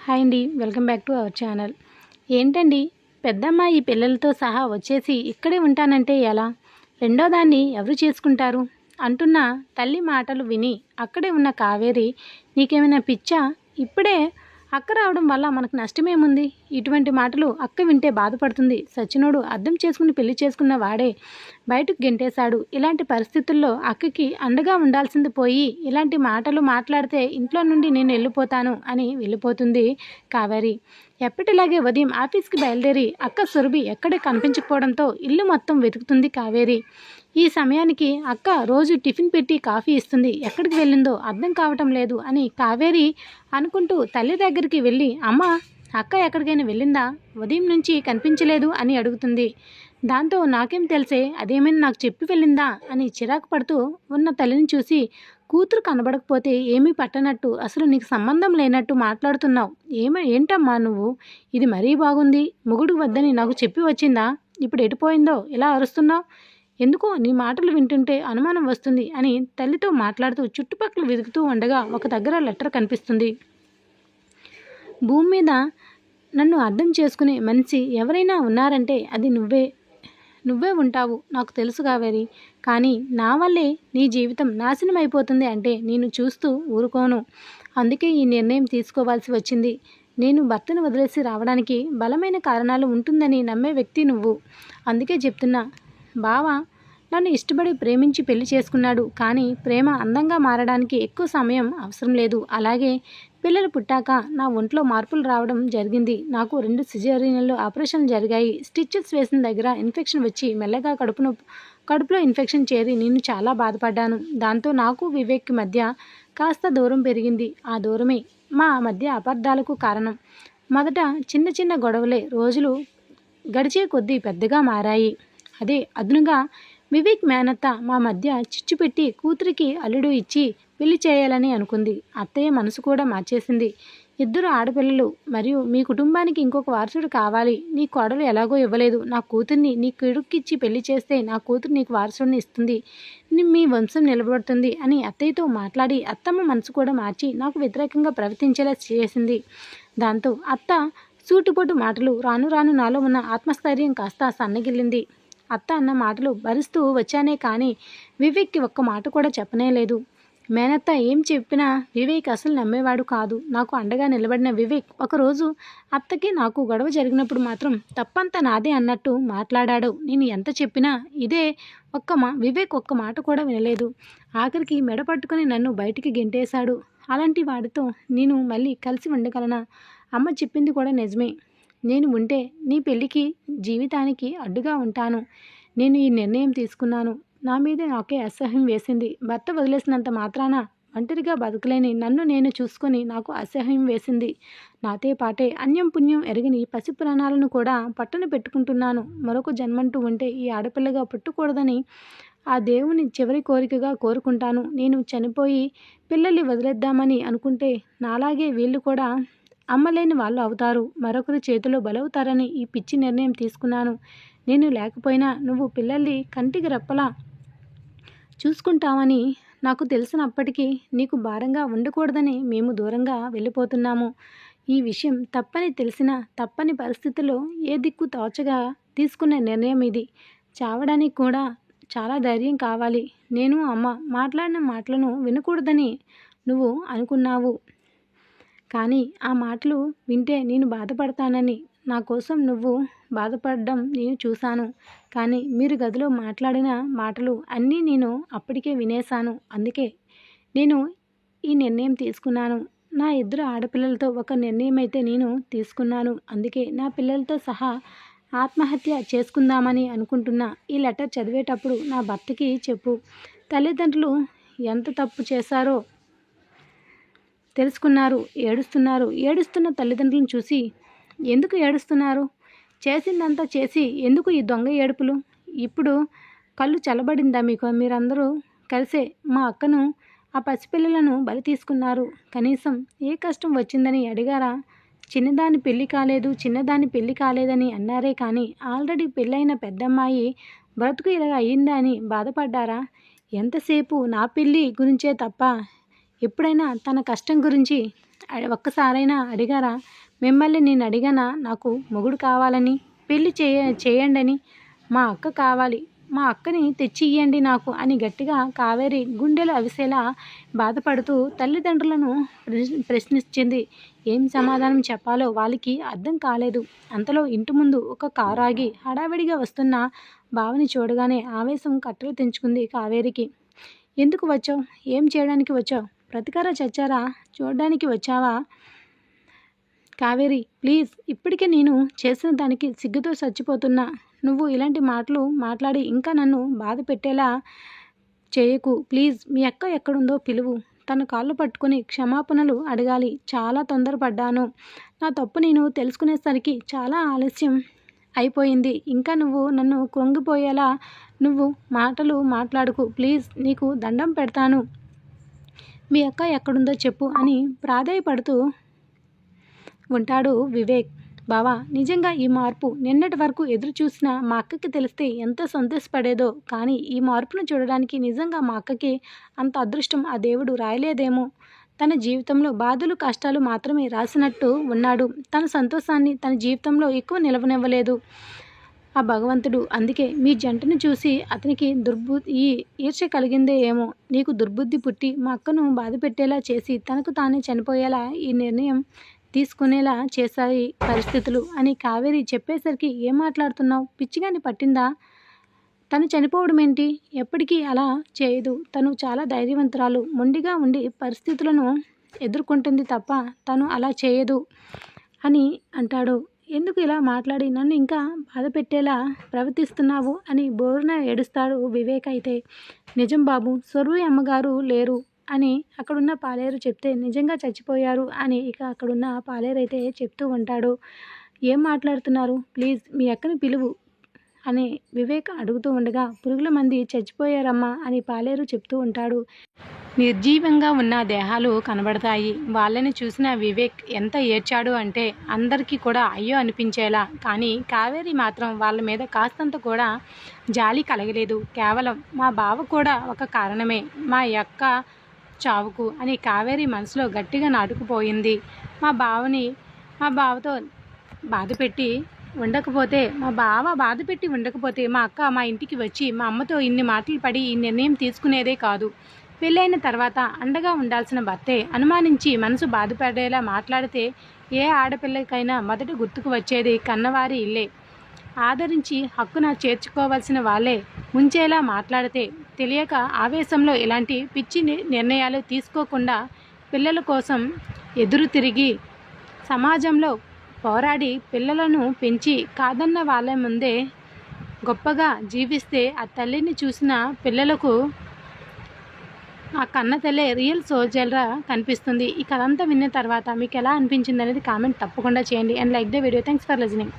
Hi అండి welcome back to our channel. ఏంటండి పెద్దమ్మ ఈ పిల్లలతో సహా వచ్చేసి ఇక్కడే ఉంటానంటే ఎలా? రెండో దాన్ని ఎవరు చేసుకుంటారు? అంటున్న తల్లి మాటలు విని అక్కడే ఉన్న కావేరి నీకేమైనా పిచ్చా? ఇప్పుడే అక్క రావడం వల్ల మనకు నష్టమేముంది? ఇటువంటి మాటలు అక్క వింటే బాధపడుతుంది. సచినుడు అర్థం చేసుకుని పెళ్ళి చేసుకున్న వాడే బయటకు గెంటేశాడు. ఇలాంటి పరిస్థితుల్లో అక్కకి అండగా ఉండాల్సింది పోయి ఇలాంటి మాటలు మాట్లాడితే ఇంట్లో నుండి నేను వెళ్ళిపోతాను అని వెళ్ళిపోతుంది కావేరి. ఎప్పటిలాగే ఉదయం ఆఫీస్కి బయలుదేరి అక్క సురభి ఎక్కడ కనిపించకపోవడంతో ఇల్లు మొత్తం వెతుకుతుంది కావేరి. ఈ సమయానికి అక్క రోజు టిఫిన్ పెట్టి కాఫీ ఇస్తుంది. ఎక్కడికి వెళ్ళిందో అర్థం కావటం లేదు అని కావేరి అనుకుంటూ తల్లి దగ్గరికి వెళ్ళి అమ్మ అక్క ఎక్కడికైనా వెళ్ళిందా? ఉదయం నుంచి కనిపించలేదు అని అడుగుతుంది. దాంతో నాకేం తెలిసే అదేమైనా నాకు చెప్పి వెళ్ళిందా? అని చిరాకు పడుతూ ఉన్న తల్లిని చూసి కూతురు కనబడకపోతే ఏమీ పట్టనట్టు అసలు నీకు సంబంధం లేనట్టు మాట్లాడుతున్నావు. ఏమ ఏంటమ్మా నువ్వు? ఇది మరీ బాగుంది. మొగుడు వద్దని నాకు చెప్పి వచ్చిందా? ఇప్పుడు ఎటుపోయిందో ఇలా అరుస్తున్నావు? ఎందుకో నీ మాటలు వింటుంటే అనుమానం వస్తుంది అని తల్లితో మాట్లాడుతూ చుట్టుపక్కల వెతుకుతూ ఉండగా ఒక దగ్గర లెటర్ కనిపిస్తుంది. భూమి మీద నన్ను అర్థం చేసుకునే మనిషి ఎవరైనా ఉన్నారంటే అది నువ్వే. నువ్వే ఉంటావు నాకు తెలుసు కావేరి. కానీ నా వల్లే నీ జీవితం నాశనం అయిపోతుంది అంటే నేను చూస్తూ ఊరుకోను. అందుకే ఈ నిర్ణయం తీసుకోవాల్సి వచ్చింది. నేను భర్తను వదిలేసి రావడానికి బలమైన కారణాలు ఉంటుందని నమ్మే వ్యక్తి నువ్వు. అందుకే చెప్తున్నా బావా నన్ను ఇష్టపడి ప్రేమించి పెళ్ళి చేసుకున్నాడు. కానీ ప్రేమ అందంగా మారడానికి ఎక్కువ సమయం అవసరం లేదు. అలాగే పిల్లలు పుట్టాక నా ఒంట్లో మార్పులు రావడం జరిగింది. నాకు రెండు సిజేరియన్లు ఆపరేషన్ జరిగాయి. స్టిచెస్ వేసిన దగ్గర ఇన్ఫెక్షన్ వచ్చి మెల్లగా కడుపును కడుపులో ఇన్ఫెక్షన్ చేరి నేను చాలా బాధపడ్డాను. దాంతో నాకు వివేక్ మధ్య కాస్త దూరం పెరిగింది. ఆ దూరమే మా మధ్య అపార్థాలకు కారణం. మొదట చిన్న చిన్న గొడవలే రోజులు గడిచే కొద్దీ పెద్దగా మారాయి. అదే అదునుగా వివేక్ మేనత్త మా మధ్య చిచ్చు పెట్టి కూతురికి అల్లుడు ఇచ్చి పెళ్ళి చేయాలని అనుకుంది. అత్తయ్య మనసు కూడా మార్చేసింది. ఇద్దరు ఆడపిల్లలు మరియు మీ కుటుంబానికి ఇంకొక వారసుడు కావాలి. నీ కోడలు ఎలాగో ఇవ్వలేదు. నా కూతుర్ని నీ కిడుక్కిచ్చి పెళ్ళి చేస్తే నా కూతురు నీకు వారసుడిని ఇస్తుంది. మీ వంశం నిలబడుతుంది అని అత్తయ్యతో మాట్లాడి అత్తమ్మ మనసు కూడా మార్చి నాకు వ్యతిరేకంగా ప్రవర్తించేలా చేసింది. దాంతో అత్త సూటుపోటు మాటలు రాను రాను నాలో ఉన్న ఆత్మస్థైర్యం కాస్త సన్నగిల్లింది. అత్త అన్న మాటలు భరిస్తూ వచ్చానే కానీ వివేక్కి ఒక్క మాట కూడా చెప్పనే లేదు. మేనత్త ఏం చెప్పినా వివేక్ అసలు నమ్మేవాడు కాదు. నాకు అండగా నిలబడిన వివేక్ ఒకరోజు అత్తకి నాకు గొడవ జరిగినప్పుడు మాత్రం తప్పంతా నాదే అన్నట్టు మాట్లాడాడు. నేను ఎంత చెప్పినా ఇదే ఒక్క మా వివేక్ ఒక్క మాట కూడా వినలేదు. ఆఖరికి మెడ పట్టుకుని నన్ను బయటికి గెంటేశాడు. అలాంటి వాడితో నేను మళ్ళీ కలిసి ఉండగలనా? అమ్మ చెప్పింది కూడా నిజమే. నేను ఉంటే నీ పెళ్ళికి జీవితానికి అడ్డుగా ఉంటాను. నేను ఈ నిర్ణయం తీసుకున్నాను. నా మీద నాకే అసహ్యం వేసింది. భర్త వదిలేసినంత మాత్రాన ఒంటరిగా బతకలేని నన్ను నేను చూసుకొని నాకు అసహ్యం వేసింది. నాతో పాటే అన్యం పుణ్యం ఎరగని పసి ప్రాణాలను కూడా పట్టున పెట్టుకుంటున్నాను. మరొక జన్మంటూ ఉంటే ఈ ఆడపిల్లగా పుట్టకూడదని ఆ దేవుని చివరి కోరికగా కోరుకుంటాను. నేను చనిపోయి పిల్లల్ని వదిలేద్దామని అనుకుంటే నాలాగే వీళ్ళు కూడా అమ్మలేని వాళ్ళు అవుతారు. మరొకరి చేతిలో బలవుతారని ఈ పిచ్చి నిర్ణయం తీసుకున్నాను. నేను లేకపోయినా నువ్వు పిల్లల్ని కంటికి రెప్పలా చూసుకుంటామని నాకు తెలిసినప్పటికీ నీకు భారంగా ఉండకూడదని మేము దూరంగా వెళ్ళిపోతున్నాము. ఈ విషయం తప్పని తెలిసిన తప్పని పరిస్థితుల్లో ఏ దిక్కు తోచగా తీసుకున్న నిర్ణయం ఇది. చావడానికి కూడా చాలా ధైర్యం కావాలి. నేను అమ్మ మాట్లాడిన మాటలను వినకూడదని నువ్వు అనుకున్నావు. కానీ ఆ మాటలు వింటే నేను బాధపడతానని. నా కోసం నువ్వు బాధపడడం నేను చూశాను. కానీ మీరు గదిలో మాట్లాడిన మాటలు అన్నీ నేను అప్పటికే వినేశాను. అందుకే నేను ఈ నిర్ణయం తీసుకున్నాను. నా ఇద్దరు ఆడపిల్లలతో ఒక నిర్ణయం అయితే నేను తీసుకున్నాను. అందుకే నా పిల్లలతో సహా ఆత్మహత్య చేసుకుందామని అనుకుంటున్నా. ఈ లెటర్ చదివేటప్పుడు నా భర్తకి చెప్పు. తల్లిదండ్రులు ఎంత తప్పు చేశారో తెలుసుకున్నారు ఏడుస్తున్నారు. ఏడుస్తున్న తల్లిదండ్రులను చూసి ఎందుకు ఏడుస్తున్నారు? చేసిందంతా చేసి ఎందుకు ఈ దొంగ ఏడుపులు? ఇప్పుడు కళ్ళు చల్లబడిందా మీకు? మీరందరూ కలిసే మా అక్కను ఆ పసిపిల్లలను బలి తీసుకున్నారు. కనీసం ఏ కష్టం వచ్చిందని అడిగారా? చిన్నదాని పెళ్ళి కాలేదు చిన్నదాని పెళ్ళి కాలేదని అన్నారే కానీ ఆల్రెడీ పెళ్ళైన పెద్దమ్మాయి బ్రతుకు ఇలా అయ్యిందా అని బాధపడ్డారా? ఎంతసేపు నా పెళ్ళి గురించే తప్ప ఎప్పుడైనా తన కష్టం గురించి ఒక్కసారైనా అడిగారా? మిమ్మల్ని నేను అడిగానా? నాకు మొగుడు కావాలని పెళ్ళి చేయ చేయండి మా అక్క కావాలి. మా అక్కని తెచ్చి ఇయ్యండి నాకు అని గట్టిగా కావేరి గుండెలు అవిసేలా బాధపడుతూ తల్లిదండ్రులను ప్రశ్నించింది. ఏం సమాధానం చెప్పాలో వాళ్ళకి అర్థం కాలేదు. అంతలో ఇంటి ముందు ఒక కారు ఆగి హడావిడిగా వస్తున్న బావని చూడగానే ఆవేశం కట్టలు తెంచుకుంది కావేరికి. ఎందుకు వచ్చావు? ఏం చేయడానికి వచ్చావు? ప్రతికార చచ్చారా? చూడడానికి వచ్చావా? కావేరి ప్లీజ్. ఇప్పటికే నేను చేసిన దానికి సిగ్గుతో చచ్చిపోతున్నా. నువ్వు ఇలాంటి మాటలు మాట్లాడి ఇంకా నన్ను బాధ పెట్టేలా చేయకు. ప్లీజ్ మీ అక్క ఎక్కడుందో పిలువు. తన కాళ్ళు పట్టుకొని క్షమాపణలు అడగాలి. చాలా తొందరపడ్డాను. నా తప్పు నేను తెలుసుకునేసరికి చాలా ఆలస్యం అయిపోయింది. ఇంకా నువ్వు నన్ను కృంగిపోయేలా నువ్వు మాటలు మాట్లాడుకు. ప్లీజ్ నీకు దండం పెడతాను. మీ అక్క ఎక్కడుందో చెప్పు అని ప్రాధాయపడుతూ ఉంటాడు వివేక్. బావా నిజంగా ఈ మార్పు నిన్నటి వరకు ఎదురు చూసిన మా అక్కకి తెలిస్తే ఎంత సంతోషపడేదో కానీ ఈ మార్పును చూడడానికి నిజంగా మా అక్కకి అంత అదృష్టం ఆ దేవుడు రాయలేదేమో. తన జీవితంలో బాధలు కష్టాలు మాత్రమే రాసినట్టు ఉన్నాడు. తన సంతోషాన్ని తన జీవితంలో ఎక్కువ నిలవనివ్వలేదు. ఆ భగవంతుడు అందుకే మీ జంటను చూసి అతనికి దుర్బుద్ధి ఈ ఈర్ష్య కలిగిందే ఏమో. నీకు దుర్బుద్ధి పుట్టి మా అక్కను బాధ పెట్టేలా చేసి తనకు తానే చనిపోయేలా ఈ నిర్ణయం తీసుకునేలా చేశాయి పరిస్థితులు అని కావేరి చెప్పేసరికి ఏం మాట్లాడుతున్నావు? పిచ్చిగాని పట్టిందా? తను చనిపోవడం ఏంటి ఎప్పటికీ అలా చేయదు. తను చాలా ధైర్యవంతురాలు. మొండిగా ఉండి పరిస్థితులను ఎదుర్కొంటుంది తప్ప తను అలా చేయదు అని అంటాడు. ఎందుకు ఇలా మాట్లాడి నన్ను ఇంకా బాధ పెట్టేలా ప్రవర్తిస్తున్నావు అని బోరున ఏడుస్తాడు వివేక్ అయితే. నిజం బాబు సొరువు అమ్మగారు లేరు అని అక్కడున్న పాలేరు చెప్తే నిజంగా చచ్చిపోయారు అని ఇక అక్కడున్న పాలేరు అయితే చెప్తూ ఉంటాడు. ఏం మాట్లాడుతున్నారు? ప్లీజ్ మీ అక్కని పిలువు. అని వివేక్ అడుగుతూ ఉండగా పురుగుల మంది చచ్చిపోయారమ్మా అని పాలేరు చెప్తూ ఉంటాడు. నిర్జీవంగా ఉన్న దేహాలు కనబడతాయి. వాళ్ళని చూసిన వివేక్ ఎంత ఏడ్చాడు అంటే అందరికీ కూడా అయ్యో అనిపించేలా. కానీ కావేరి మాత్రం వాళ్ళ మీద కాస్తంత కూడా జాలి కలగలేదు. కేవలం మా బావ కూడా ఒక కారణమే. మా యొక్క చావుకు అని కావేరి మనసులో గట్టిగా నాటుకుపోయింది. మా బావని మా బావతో బాధపెట్టి ఉండకపోతే మా బావ బాధ పెట్టి ఉండకపోతే మా అక్క మా ఇంటికి వచ్చి మా అమ్మతో ఇన్ని మాటలు పడి ఈ నిర్ణయం తీసుకునేదే కాదు. పెళ్ళైన తర్వాత అండగా ఉండాల్సిన భర్తే అనుమానించి మనసు బాధపడేలా మాట్లాడితే ఏ ఆడపిల్లకైనా మొదట గుర్తుకు వచ్చేది కన్నవారి ఇల్లే. ఆదరించి హక్కున చేర్చుకోవాల్సిన వాళ్ళే ముంచేలా మాట్లాడితే తెలియక ఆవేశంలో ఇలాంటి పిచ్చి నిర్ణయాలు తీసుకోకుండా పిల్లల కోసం ఎదురు తిరిగి సమాజంలో పోరాడి పిల్లలను పెంచి కాదన్న వాళ్ళ ముందే గొప్పగా జీవిస్తే ఆ తల్లిని చూసిన పిల్లలకు ఆ కన్న తల్లే రియల్ సోల్జర్గా కనిపిస్తుంది. ఈ కథ అంతా విన్న తర్వాత మీకు ఎలా అనిపించింది అనేది కామెంట్ తప్పకుండా చేయండి. And like the video thanks for listening